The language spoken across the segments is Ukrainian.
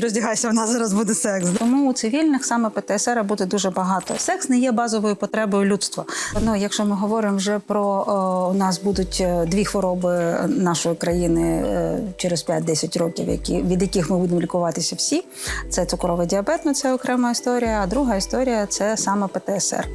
роздягайся, в нас зараз буде секс. Тому у цивільних саме ПТСР буде дуже багато. Секс не є базовою потребою людства. Ну, якщо ми говоримо вже про о, у нас будуть е, дві хвороби нашої країни е, через 5-10 років, які від яких ми будемо лікуватися всі. Це цукровий діабет, ну це окрема історія. А друга історія це саме ПТСР.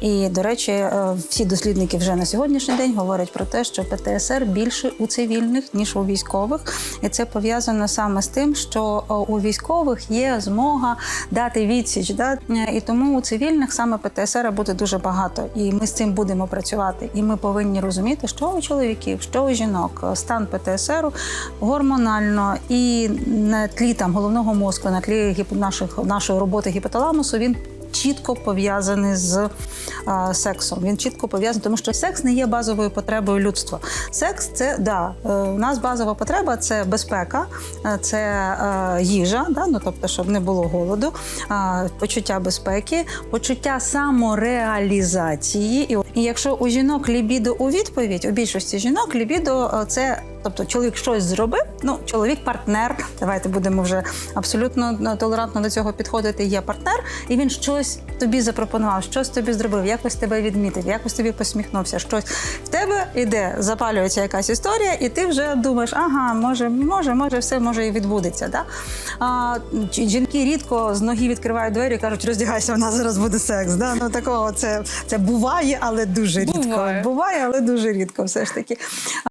І до речі, е, всі дослідники вже на сьогоднішній день говорять про те, що ПТСР більше у цивільних ніж у військових, і це пов'язано саме з тим, що е, у військових є змога дати відсіч. Да? І тому у цивільних саме ПТСР буде дуже багато, і ми з цим будемо працювати. І ми повинні розуміти, що у чоловіків, що у жінок е, стан ПТСР гормонально і на тлі там головного мозку, на тлі наших нашої роботи гіпоталамусу він. Чітко пов'язаний з а, сексом. Він чітко пов'язаний, тому що секс не є базовою потребою людства. Секс це да, е, у нас базова потреба це безпека, е, це е, їжа, да, ну тобто, щоб не було голоду, а, почуття безпеки, почуття самореалізації. І, якщо у жінок лібідо у відповідь, у більшості жінок лібідо е, це. Тобто чоловік щось зробив, ну чоловік партнер. Давайте будемо вже абсолютно ну, толерантно до цього підходити. Є партнер, і він щось тобі запропонував, щось тобі зробив, якось тебе відмітив, якось тобі посміхнувся. Щось в тебе іде, запалюється якась історія, і ти вже думаєш, ага, може, може, може, все може і відбудеться. Да? А, жінки рідко з ноги відкривають двері і кажуть, роздягайся, у нас зараз буде секс. Да? Ну такого це, це буває, але дуже рідко. Буває. буває, але дуже рідко, все ж таки.